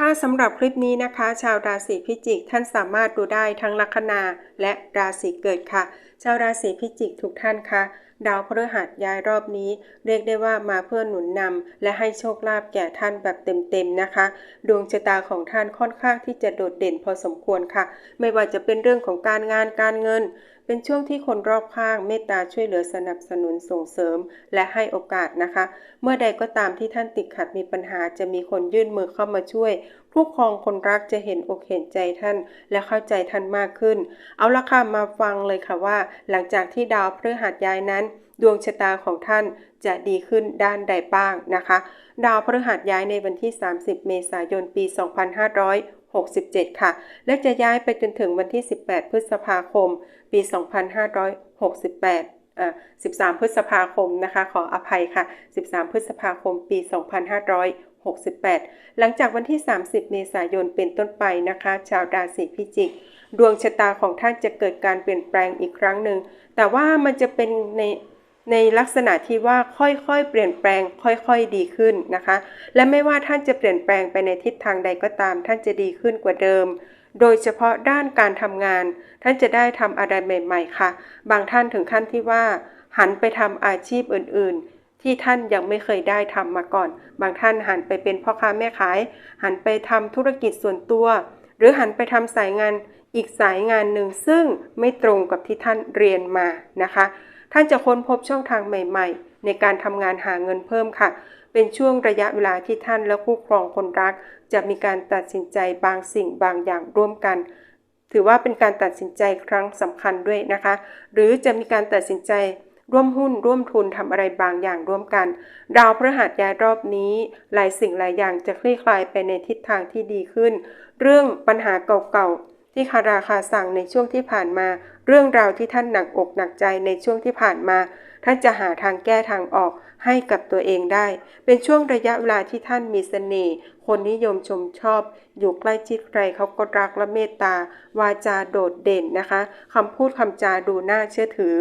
ค่ะสำหรับคลิปนี้นะคะ ชาวราศีพิจิก ท่านสามารถดูได้ทั้งลัคนาและราศีเกิดค่ะ ชาวราศีพิจิกทุกท่านคะดาวพฤหัสย้ายรอบนี้ เรียกได้ว่ามาเพื่อหนุนนำและให้โชคลาภแก่ท่านแบบเต็มๆนะคะ ดวงชะตาของท่านค่อนข้างที่จะโดดเด่นพอสมควรค่ะ ไม่ว่าจะเป็นเรื่องของการงานการเงิน เป็นช่วงที่คนรอบข้างเมตตาช่วยเหลือสนับสนุนส่งเสริม และให้โอกาสนะคะ เมื่อใดก็ตามที่ท่านติดขัดมีปัญหาจะมีคนยื่นมือเข้ามาช่วย ผู้ครองคนรักจะเห็นอกเห็นใจท่าน และเข้าใจท่านมากขึ้น เอาละค่ะมาฟังเลยค่ะว่า หลังจากที่ดาวพฤหัสย้ายนั้น ดวงชะตาของท่านจะดีขึ้นด้านใดบ้างนะคะ ดาวพฤหัสย้ายในวันที่ 30 เมษายนปี 2500 2567 ค่ะ และจะย้ายไปจนถึงวันที่ 18 พฤษภาคม ปี 2568อ่า13 พฤษภาคมนะคะ ขออภัยค่ะ 13 พฤษภาคม ปี 2568 หลังจากวันที่ 30 เมษายนเป็นต้นไปนะคะ ชาวราศีพิจิก ดวงชะตาของท่านจะเกิดการเปลี่ยนแปลงอีกครั้งหนึ่ง แต่ว่ามันจะเป็นใน ในลักษณะที่ว่าค่อยๆ เปลี่ยนแปลง ค่อยๆดีขึ้นนะคะ และไม่ว่าท่านจะเปลี่ยนแปลงไปในทิศทางใดก็ตาม ท่านจะดีขึ้นกว่าเดิม โดยเฉพาะด้านการทำงาน ท่านจะได้ทำอะไรใหม่ ๆ ค่ะ บางท่านถึงขั้นที่ว่า หันไปทำอาชีพอื่นๆ ที่ท่านยังไม่เคยได้ทำมาก่อน บางท่านหันไปเป็นพ่อค้าแม่ขาย หันไปทำธุรกิจส่วนตัว หรือหันไปทำสายงานอีกสายงานหนึ่งซึ่งไม่ตรงกับที่ท่านเรียนมานะคะ ท่านจะค้นพบช่องทางใหม่ ๆ ในการทำงานหาเงินเพิ่มค่ะ เป็นช่วงระยะเวลาที่ท่านและคู่ครองคนรัก จะมีการตัดสินใจบางสิ่งบางอย่างร่วมกัน ถือว่าเป็นการตัดสินใจครั้งสำคัญด้วยนะคะ หรือจะมีการตัดสินใจร่วมหุ้นร่วมทุนทำอะไรบางอย่างร่วมกัน ดาวพฤหัสย้ายรอบนี้ หลายสิ่งหลายอย่างจะคลี่คลายไปในทิศทางที่ดีขึ้น เรื่องปัญหาเก่าๆ ที่คาราคาสั่งในช่วงที่ผ่านมา เรื่องราวที่ท่านหนักอกหนักใจในช่วงที่ผ่านมา ท่านจะหาทางแก้ทางออกให้กับตัวเองได้ เป็นช่วงระยะเวลาที่ท่านมีเสน่ห์คนนิยมชมชอบ อยู่ใกล้ชิดใครเขาก็รักและเมตตา วาจาโดดเด่นนะคะคำพูดคำจาดูน่าเชื่อถือ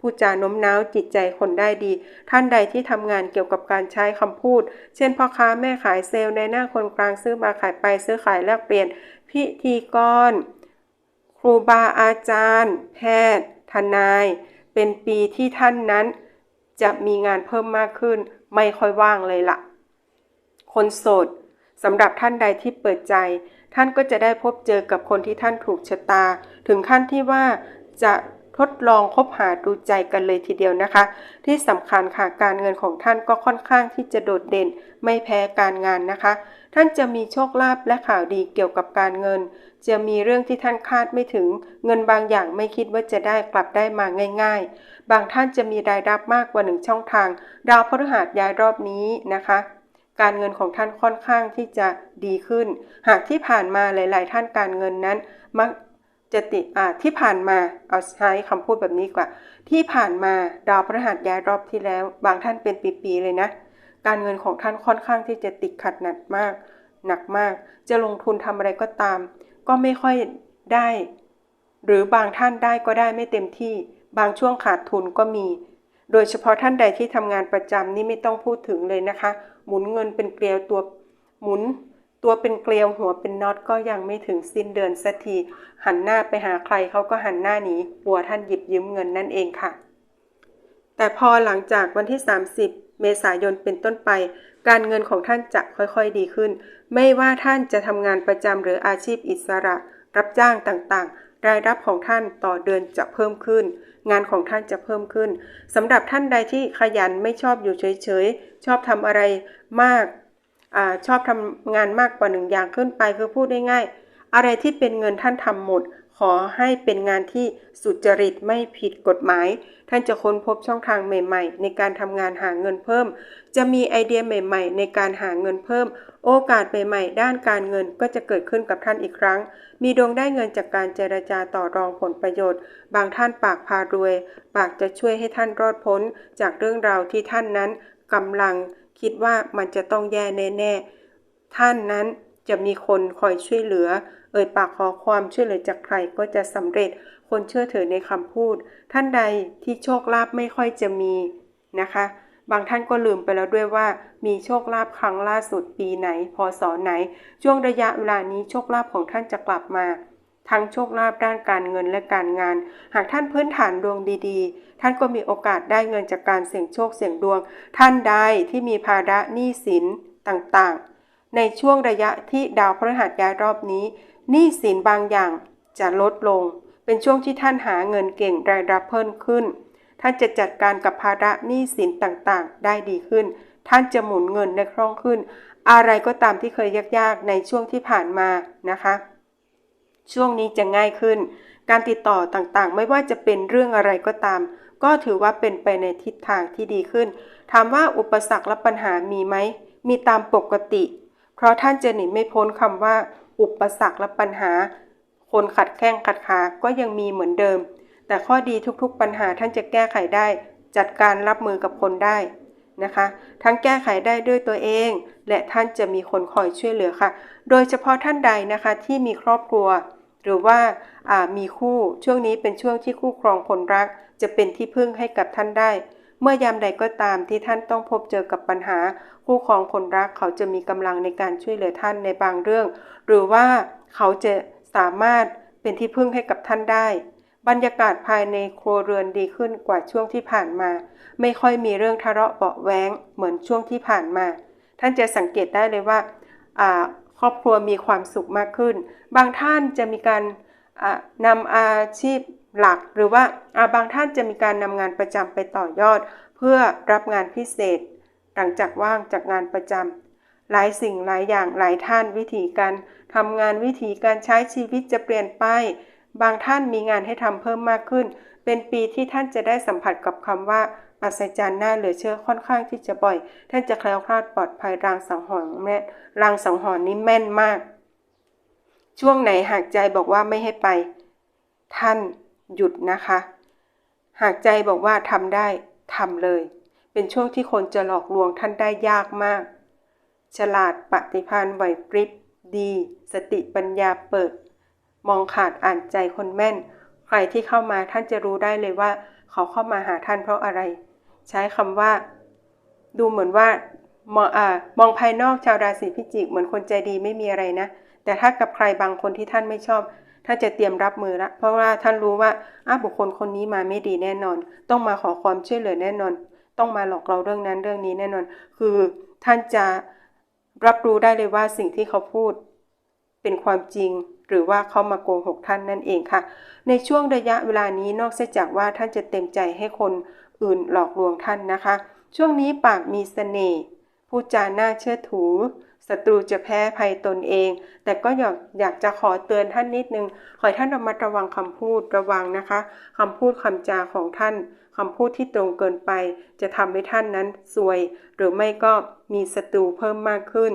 พูดจาโน้มน้าวจิตใจคนได้ดี ท่านใดที่ทำงานเกี่ยวกับการใช้คำพูด เช่นพ่อค้าแม่ขายเซลล์ในหน้าคนกลางซื้อมาขายไปซื้อขายแลกเปลี่ยนพิธีกร ครูบาอาจารย์ แพทย์ ทนาย เป็นปีที่ท่านนั้น จะมีงานเพิ่มมากขึ้น ไม่ค่อยว่างเลยละ่ะ คนโสดสำหรับท่านใดที่เปิดใจ ท่านก็จะได้พบเจอกับคนที่ท่านถูกชะตา ถึงขั้นที่ว่าจะ ทดลองคบหาดูใจกันเลยทีเดียวนะคะ ที่สำคัญค่ะการเงินของท่านก็ค่อนข้างที่จะโดดเด่น ไม่แพ้การงานนะคะ ท่านจะมีโชคลาภและข่าวดีเกี่ยวกับการเงิน จะมีเรื่องที่ท่านคาดไม่ถึง เงินบางอย่างไม่คิดว่าจะได้กลับได้มาง่าย ๆ บางท่านจะมีรายรับมากกว่าหนึ่งช่องทาง ดาวพฤหัสย้ายรอบนี้นะคะการเงินของท่านค่อนข้างที่จะดีขึ้น หากที่ผ่านมาหลาย ๆ ท่านการเงินนั้น มัก จติอ่าที่ผ่านมาเอาใช้คำพูดแบบนี้กว่า ที่ผ่านมาดาวพฤหัสย้ายรอบที่แล้ว บางท่านเป็นปีๆเลยนะ การเงินของท่านค่อนข้างที่จะติดขัดหนักมาก หนักมาก จะลงทุนทำอะไรก็ตาม ก็ไม่ค่อยได้ หรือบางท่านได้ก็ได้ไม่เต็มที่ บางช่วงขาดทุนก็มี โดยเฉพาะท่านใดที่ทำงานประจำนี่ไม่ต้องพูดถึงเลยนะคะ หมุนเงินเป็นเกลียวตัวหมุน ตัวเป็นเกลียวหัวเป็นน็อตก็ยังไม่ถึงสิ้นเดือนสักที หันหน้าไปหาใครเขาก็หันหน้าหนีกลัวท่านหยิบยืมเงินนั่นเองค่ะ แต่พอหลังจากวันที่ 30 เมษายนเป็นต้นไป การเงินของท่านจะค่อยๆดีขึ้น ไม่ว่าท่านจะทำงานประจำหรืออาชีพอิสระ รับจ้างต่างๆ รายรับของท่านต่อเดือนจะเพิ่มขึ้น งานของท่านจะเพิ่มขึ้นสำหรับท่านใดที่ขยันไม่ชอบอยู่เฉยๆชอบทำอะไรมาก อชอบทำงานมากกว่าหนึ่งอย่างขึ้นไปคือพูดได้ง่าย อะไรที่เป็นเงินท่านทำหมดขขอให้เป็นงานที่สุจริตไม่ผิดกฎหมาย ท่านจะค้นพบช่องทางใหม่ ๆ ในการทำงานหาเงินเพิ่ม จะมีไอเดียใหม่ ๆ ในการหาเงินเพิ่ม โอกาสใหม่ๆ ด้านการเงินก็จะเกิดขึ้นกับท่านอีกครั้ง มีดวงได้เงินจากการเจรจาต่อรองผลประโยชน์ บางท่านปากพารวย ปากจะช่วยให้ท่านรอดพ้น จากเรื่องราวที่ท่านนั้นกำลัง คิดว่ามันจะต้องแย่แน่ๆ ท่านนั้นจะมีคนคอยช่วยเหลือ เอ่ยปากขอความช่วยเหลือจากใครก็จะสำเร็จ คนเชื่อถือในคำพูด ท่านใดที่โชคลาภไม่ค่อยจะมีนะคะ บางท่านก็ลืมไปแล้วด้วยว่า มีโชคลาภครั้งล่าสุดปีไหน พศไหน ช่วงระยะเวลานี้โชคลาภของท่านจะกลับมา ทั้งโชคลาภด้านการเงินและการงาน หากท่านพื้นฐานดวงดีๆ ท่านก็มีโอกาสได้เงินจากการเสี่ยงโชคเสี่ยงดวง ท่านใดที่มีภาระหนี้สินต่างๆ ในช่วงระยะที่ดาวพฤหัสย้ายรอบนี้หนี้สินบางอย่างจะลดลง เป็นช่วงที่ท่านหาเงินเก่งรายรับเพิ่มขึ้น ท่านจะจัดการกับภาระหนี้สินต่างๆ ได้ดีขึ้น ท่านจะหมุนเงินได้คล่องขึ้น อะไรก็ตามที่เคยยากๆ ในช่วงที่ผ่านมานะคะ ช่วงนี้จะง่ายขึ้น การติดต่อต่างๆ ไม่ว่าจะเป็นเรื่องอะไรก็ตาม ก็ถือว่าเป็นไปในทิศทางที่ดีขึ้น ถามว่าอุปสรรคและปัญหามีไหม มีตามปกติ เพราะท่านจะหนีไม่พ้นคำว่า อุปสรรคและปัญหา คนขัดแข้งขัดขา ก็ยังมีเหมือนเดิม แต่ข้อดีทุกๆ ปัญหาท่านจะแก้ไขได้ จัดการรับมือกับคนได้นะคะทั้งแก้ไขได้ด้วยตัวเอง และท่านจะมีคนคอยช่วยเหลือค่ะ โดยเฉพาะท่านใดนะคะที่มีครอบครัว หรือว่ามีคู่ช่วงนี้เป็นช่วงที่คู่ครองคนรัก จะเป็นที่พึ่งให้กับท่านได้ เมื่อยามใดก็ตามที่ท่านต้องพบเจอกับปัญหา คู่ครองคนรักเขาจะมีกำลังในการช่วยเหลือท่านในบางเรื่อง หรือว่าเขาจะสามารถเป็นที่พึ่งให้กับท่านได้ บรรยากาศภายในครัวเรือนดีขึ้นกว่าช่วงที่ผ่านมา ไม่ค่อยมีเรื่องทะเลาะเบาแว้งเหมือนช่วงที่ผ่านมา ท่านจะสังเกตได้เลยว่า ครอบครัวมีความสุขมากขึ้น บางท่านจะมีการนำอาชีพหลัก หรือว่าบางท่านจะมีการนำงานประจำไปต่อยอด เพื่อรับงานพิเศษ หลังจากว่างจากงานประจำหลายสิ่งหลายอย่างหลายท่านวิธีการทำงานวิธีการใช้ชีวิตจะเปลี่ยนไป บางท่านมีงานให้ทำเพิ่มมากขึ้น เป็นปีที่ท่านจะได้สัมผัสกับคำว่า อัศจรรย์น่าเหลือเชื่อค่อนข้างที่จะบ่อย ท่านจะแคล้วคลาดปลอดภัยรางสังหรณ์แม่รางสังหรณ์นี้แม่นมาก ช่วงไหนหากใจบอกว่าไม่ให้ไป ท่านหยุดนะคะ หากใจบอกว่าทำได้ทำเลย เป็นช่วงที่คนจะหลอกลวงท่านได้ยากมาก ฉลาดปฏิพันธ์ไหวพริบดี สติปัญญาเปิด มองขาดอ่านใจคนแม่น ใครที่เข้ามาท่านจะรู้ได้เลยว่า เขาเข้ามาหาท่านเพราะอะไร ใช้คำว่า ดูเหมือนว่ามองอมองภายนอกชาวราศีพิจิก เหมือนคนใจดีไม่มีอะไรนะ แต่ถ้ากับใครบางคนที่ท่านไม่ชอบท่านจะเตรียมรับมือละเพราะว่าท่านรู้ว่าอ้าบุคคลคนนี้มาไม่ดีแน่นอน ต้องมาขอความช่วยเหลือแน่นอน ต้องมาหลอกเราเรื่องนั้นเรื่องนี้แน่นอน คือท่านจะรับรู้ได้เลยว่าสิ่งที่เขาพูดเป็นความจริง หรือว่าเขามาโกงหกท่านนั่นเองค่ะ ในช่วงระยะเวลานี้นอกจากว่าท่านจะเต็มใจให้คน อื่นหลอกลวงท่านนะคะ ช่วงนี้ปากมีเสน่ห์พูดจาน่าเชื่อถือศัตรูจะแพ้ภัยตนเอง แต่ก็อยากอยากจะขอเตือนท่านนิดนึง ขอให้ท่านระมัดระวังคำพูดระวังนะคะคำพูดคำจาของท่านคำพูดที่ตรงเกินไป จะทำให้ท่านนั้นซวย หรือไม่ก็มีศัตรูเพิ่มมากขึ้น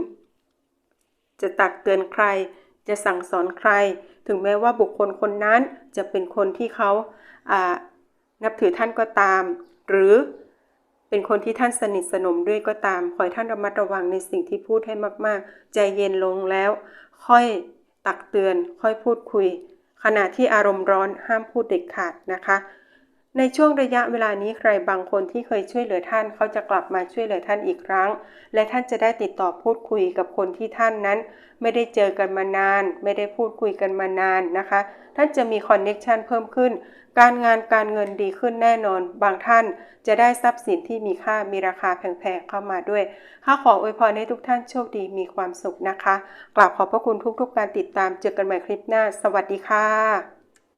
จะตักเตือนใคร จะสั่งสอนใคร ถึงแม้ว่าบุคคลคนนั้นจะเป็นคนที่เขาานับถือท่านก็ตาม หรือเป็นคนที่ท่านสนิทสนมด้วยก็ตาม ขอให้ท่านระมัดระวังในสิ่งที่พูดให้มาก ๆ ใจเย็นลงแล้ว ค่อยตักเตือน ค่อยพูดคุย ขณะที่อารมณ์ร้อนห้ามพูดเด็ดขาดนะคะ ในช่วงระยะเวลานี้ใครบางคนที่เคยช่วยเหลือท่านเขาจะกลับมาช่วยเหลือท่านอีกครั้ง และท่านจะได้ติดต่อพูดคุยกับคนที่ท่านนั้น ไม่ได้เจอกันมานาน ไม่ได้พูดคุยกันมานานนะคะ ท่านจะมีคอนเน็ชันเพิ่มขึ้น การงานการเงินดีขึ้นแน่นอน บางท่านจะได้ทรัพย์สินที่มีค่ามีราคาแพงๆเข้ามาด้วยข้าขออวยพรให้ทุกท่านโชคดีมีความสุขนะคะกราบขอบพระคุณทุกๆการติดตามเจอกันใหม่คลิปหน้า สวัสดีค่ะ